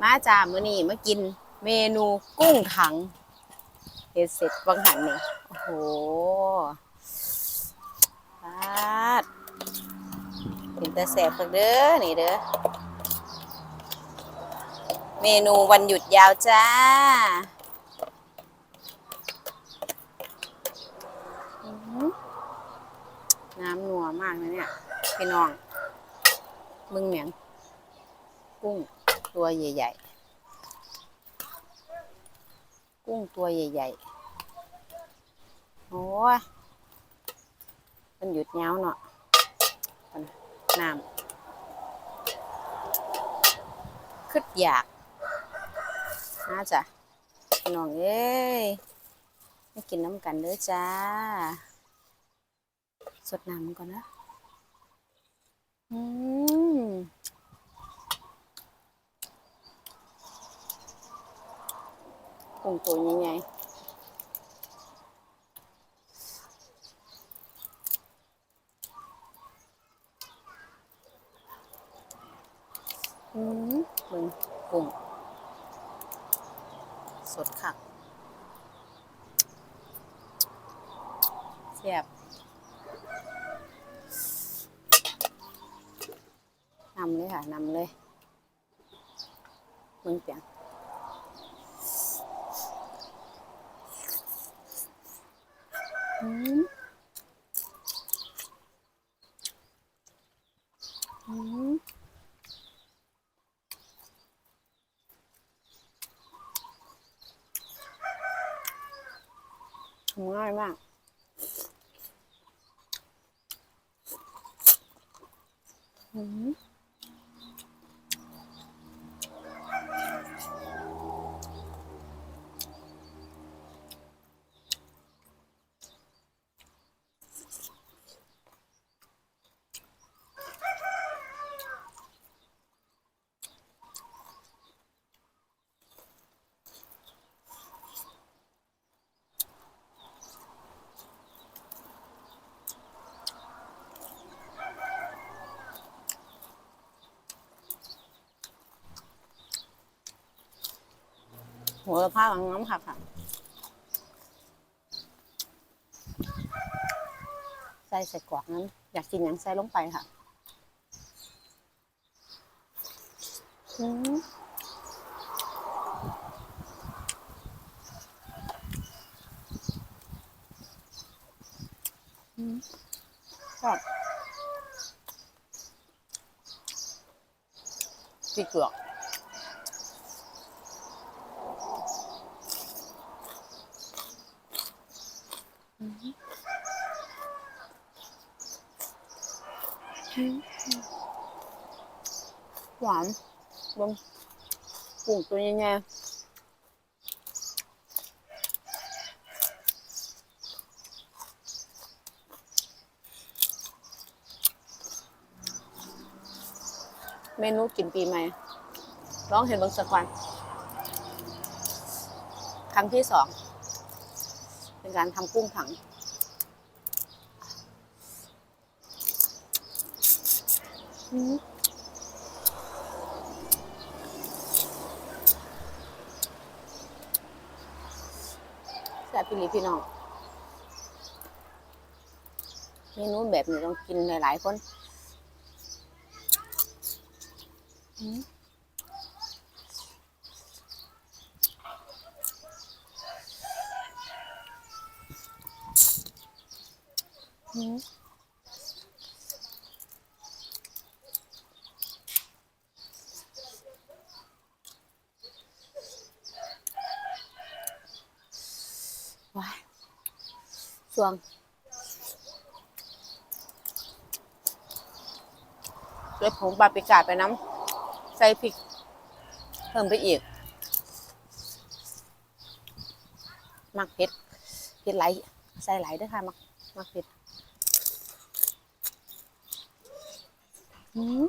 มาจ้ามื้อนี้มากินเมนูกุ้งถังเฮ็ดเสร็จวังหันนี่โอ้โหปาดเป็นตาแสบคักเด้อนี่เด้อเมนูวันหยุดยาวจ้าอื้อหือน้ำนัวมากนะเนี่ย พี่น้อง มึงเหมียงกุ้ง ตัวใหญ่ ๆ กุ้งตัวใหญ่ๆโอ้ยมันหยุดยาวเนาะเอานะน้ำคึดอยากน่าจะน้องเอ้ยไม่กินน้ำกันเด้อจ้า สดน้ำก่อนนะ อืม กุ้งตัวใหญ่ๆอืมเบิ่งกุ้งสดค่ะแซ่บนำเลยค่ะนำเลยมึงเปียงอืมอืมทำ ง่ายมากอืม หัวละผ้ากับน้ำค่ะค่ะ ใส่ใส่กรอกนั้น อยากกินหยังใส่ลงไปค่ะอืมอืมชอบพริกเกลือ หวานบงกุ้งตัวใหญ่ๆเมนูกินปีใหม่ ร้องเห็นบางสักวันครั้งที่สอง เป็นการทำกุ้งถัง แซ่บพี่ลีพี่น้องเมนูแบบนี้ต้องกินหลายๆคนอืมอืม ว้ายสวงเลยผงปาปริกาไปน้ำใส่พริก เพิ่มไปอีก มักเผ็ดเผ็ดไหลใส่ไหลด้วยค่ะ มักมักเผ็ด อืม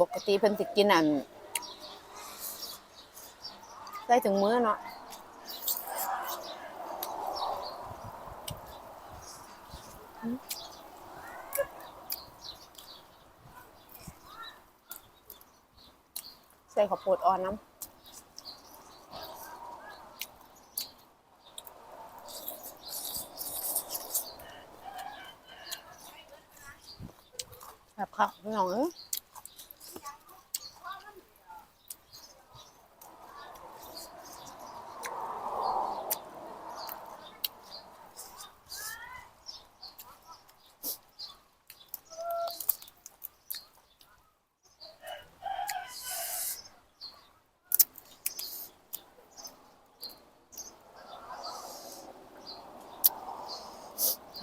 ปกติเพิ่นสิกินอันใส่ถึงมื้อเนาะ ใส่ข้าวโพดอ่อนน้ำแบบค่ะพี่น้องเอ้ย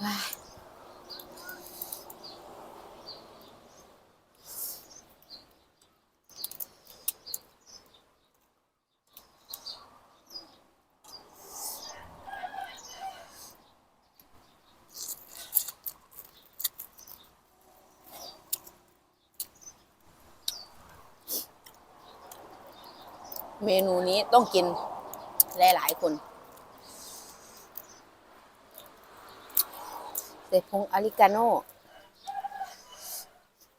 เมนูนี้ต้องกินหลาย ๆ คน ส่ผงอลิกาโน่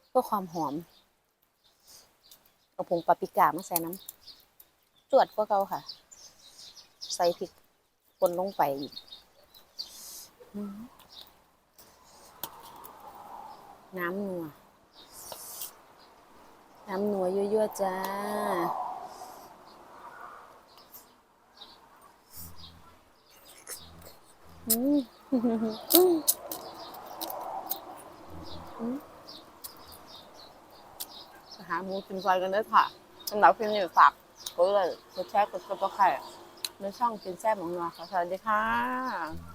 เพื่อความหอม เอาผงปาปริก้ามาใส่น้ำจวดกว่าเก่าค่ะ ใส่พริกป่นลงไปอีกน้ำนัว น้ำนัวยั่วๆจ้าอืม หาหมูกินซอยกันด้วยค่ะสำหรับคลิปนี้ฝากกดไลค์กดแชร์กดซับสไครต์ในช่องกินแซ่บของนัวค่ะสวัสดีค่ะ